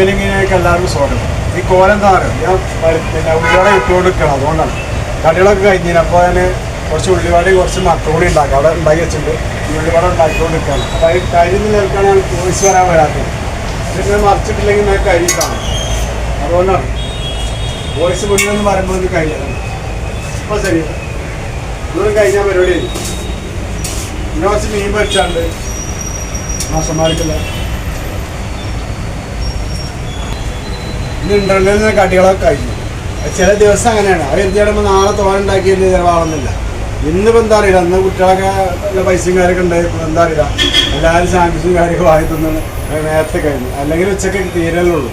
ഇവനിങ്ങനെയൊക്കെ എല്ലാവർക്കും സ്വാഗതം ഈ കോലം താറ് ഞാൻ പിന്നെ ഉള്ളിവട ഇട്ടുകൊണ്ട് നിൽക്കണം അതുകൊണ്ടാണ്. കടികളൊക്കെ കഴിഞ്ഞിന് അപ്പോൾ ഞാൻ കുറച്ച് ഉള്ളിവടയും കുറച്ച് മക്രോണി ഉണ്ടാക്കാം. അവിടെ ഉണ്ടാക്കി വെച്ചിട്ടുണ്ട്. ഈ ഉള്ളിവട ഉണ്ടാക്കിക്കൊണ്ടിരിക്കുകയാണ് അപ്പോൾ ഈ കരിന്ന് നിൽക്കാൻ ഞാൻ വോയിസ് വരാൻ വരാത്തത്. പിന്നെ മറിച്ചിട്ടില്ലെങ്കിൽ ഞാൻ കരി കാണും. അതുകൊണ്ടാണ്. വോയിസ് മുന്നിൽ നിന്ന് പറയുമ്പോൾ ഒന്ന് കഴിയണം അപ്പോൾ ശരി. ഇതൊന്നും കഴിഞ്ഞാൽ പരിപാടി. കഴിഞ്ഞു. പിന്നെ കുറച്ച് മീൻ പൊരിച്ചാണ്ട്. മാസന്മാർക്കില്ല ഇന്ന് ഇന്റർനെറ്റിൽ നിന്ന് കടികളൊക്കെ കഴിഞ്ഞു ചില ദിവസം അങ്ങനെയാണ്. അവർ എന്ത് നാളെ തോന്നുണ്ടാക്കിയത് ചിലവാകുന്നില്ല. ഇന്നിപ്പോൾ എന്താ അറിയില്ല. അന്ന് കുട്ടികളൊക്കെ പൈസയും കാര്യമൊക്കെ ഉണ്ടായിരുന്നു എന്താ അറിയില്ല. എല്ലാവരും സാൻഡ്വിച്ചും കാര്യമൊക്കെ വാങ്ങി തിന്നാണ് നേരത്തെ കഴിഞ്ഞു. അല്ലെങ്കിൽ ഉച്ചയ്ക്ക് തീരല്ലേ ഉള്ളൂ.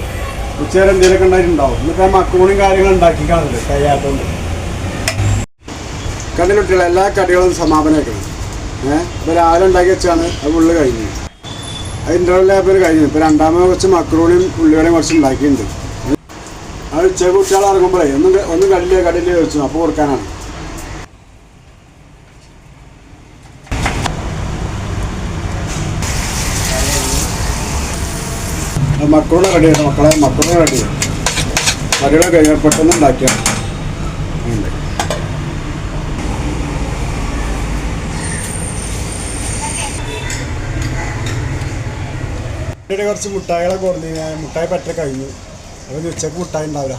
ഉച്ചവരെ എന്തെങ്കിലുമൊക്കെ ഉണ്ടായിട്ടുണ്ടാവും. ഇന്നിപ്പോൾ മക്കൂണിയും കാര്യങ്ങളും ഉണ്ടാക്കി കാണില്ല കഴിയാത്തതുകൊണ്ട് കണ്ടില്ല കുട്ടികൾ എല്ലാ കടികളും സമാപനമാക്കണം. ഏഹ് ഇപ്പോൾ രാവിലെ ഉണ്ടാക്കി വെച്ചാണ്. അത് ഉള്ളു കഴിഞ്ഞു. അത് ഇന്റർവെൽ ആയപ്പോൾ കഴിഞ്ഞു. ഇപ്പോൾ രണ്ടാമത് കുറച്ച് മക്രോണിയും ഉള്ളിവടയും കുറച്ച് ഉണ്ടാക്കിയിട്ടുണ്ട്. അത് ഉച്ച കുട്ടികൾ ഇറങ്ങുമ്പോഴേ ഒന്നും ഒന്നും കടില്ല കടലിലേ വെച്ചു അപ്പോൾ കൊടുക്കാനാണ്. മക്കളുടെ കടിയാണ്. മക്കളെ മക്കളുടെ കടിയാണ് കടികളെ കഴിഞ്ഞ പെട്ടെന്ന് ഉണ്ടാക്കിയാണ്. കുറച്ച് മുട്ടായികളൊക്കെ കൊടുത്തു ഞാൻ മുട്ടായി പറ്റ കഴിഞ്ഞു. ഇനി ഉച്ചയ്ക്ക് മുട്ടായി ഉണ്ടാവില്ല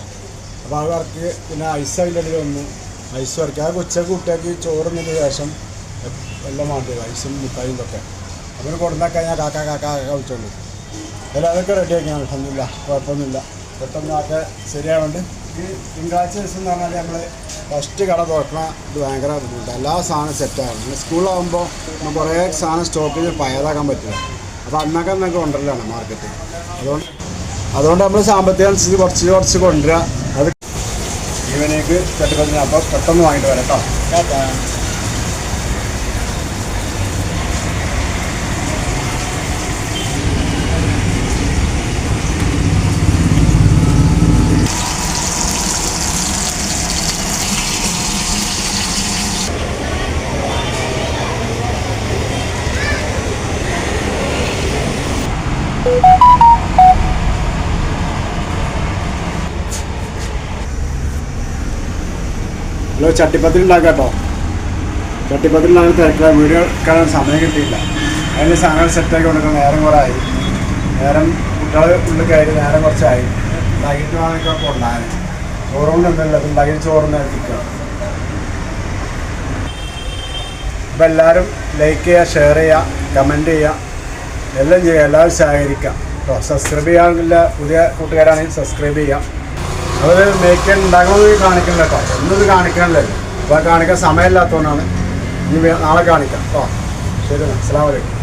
അപ്പോൾ ആ വർക്ക് പിന്നെ ഐസ് അതിന്റെ വന്നു. Ice work. ആ ഉച്ചയ്ക്ക് കുട്ടിയാക്കി ചോറുന്നതിന് ശേഷം എല്ലാം വേണ്ടത് ഐസും മുട്ടായും ഇതൊക്കെ. അവന് കൊടുന്നൊക്കെ ഞാൻ കാക്ക കാക്ക കാക്ക വിളിച്ചോളൂ എല്ലാം അതൊക്കെ റെഡിയാക്കി ഞാൻ ഒന്നുമില്ല കുഴപ്പമൊന്നുമില്ല. പെട്ടെന്ന് ഒക്കെ ശരിയാവുന്നുണ്ട് ഈ തിങ്കളാഴ്ച ദിവസം എന്ന് പറഞ്ഞാൽ നമ്മൾ ഫസ്റ്റ് കട തുറക്കണ ഇത് ഭയങ്കര ബുദ്ധിമുട്ടാണ് എല്ലാ സാധനം സെറ്റാകും സ്കൂളാകുമ്പോൾ കുറേ സാധനം സ്റ്റോക്ക് ചെയ്ത് പയതാക്കാൻ പറ്റില്ല. അപ്പോൾ അന്നൊക്കെ അന്നൊക്കെ കൊണ്ടുവരലാണ് മാർക്കറ്റ് അതുകൊണ്ട് അതുകൊണ്ട് നമ്മൾ സാമ്പത്തിക അനുസരിച്ച് കുറച്ച് കുറച്ച് കൊണ്ടുവരിക. അത് ഇവനേക്ക് ചട്ടിപ്പത്തിന് അപ്പോൾ പെട്ടെന്ന് വാങ്ങിയിട്ട് വരാം കേട്ടോ. ഹലോ ചട്ടിപ്പത്തിൽ ഉണ്ടാക്കാം കേട്ടോ. ചട്ടിപ്പത്തിൽ ഉണ്ടാകുന്ന തിരക്കില്ല വീഡിയോ കാണാൻ സമയം കിട്ടിയില്ല. അതിന് സാധനങ്ങൾ സെറ്റാക്കി കൊടുക്കണം നേരം കുറേ ആയി നേരം കുട്ടികൾ ഉള്ളിൽ കയറി നേരം കുറച്ചായി. ഉണ്ടാക്കിയിട്ട് വാങ്ങിക്കാൻ കൊണ്ടാൻ ചോറുകൊണ്ട് എന്തല്ല ഉണ്ടാക്കിയിട്ട് ചോറ് നേരത്തിക്കുക അപ്പം എല്ലാവരും ലൈക്ക് ചെയ്യുക ഷെയർ ചെയ്യുക കമന്റ് ചെയ്യുക. എല്ലാം ചെയ്യുക. എല്ലാവരും സഹകരിക്കുക. കേട്ടോ. സബ്സ്ക്രൈബ് ചെയ്യാനുള്ള പുതിയ കൂട്ടുകാരാണെങ്കിൽ സബ്സ്ക്രൈബ് ചെയ്യാം അത് മേക്കൻ ഉണ്ടാക്കണമെന്ന് കാണിക്കണില്ല കേട്ടോ ഇന്നത് കാണിക്കണല്ലേ. അപ്പോൾ കാണിക്കാൻ സമയമില്ലാത്തതുകൊണ്ടാണ്. ഇനി നാളെ കാണിക്കാം. കേട്ടോ ശരി അസ്സാം വലൈക്കും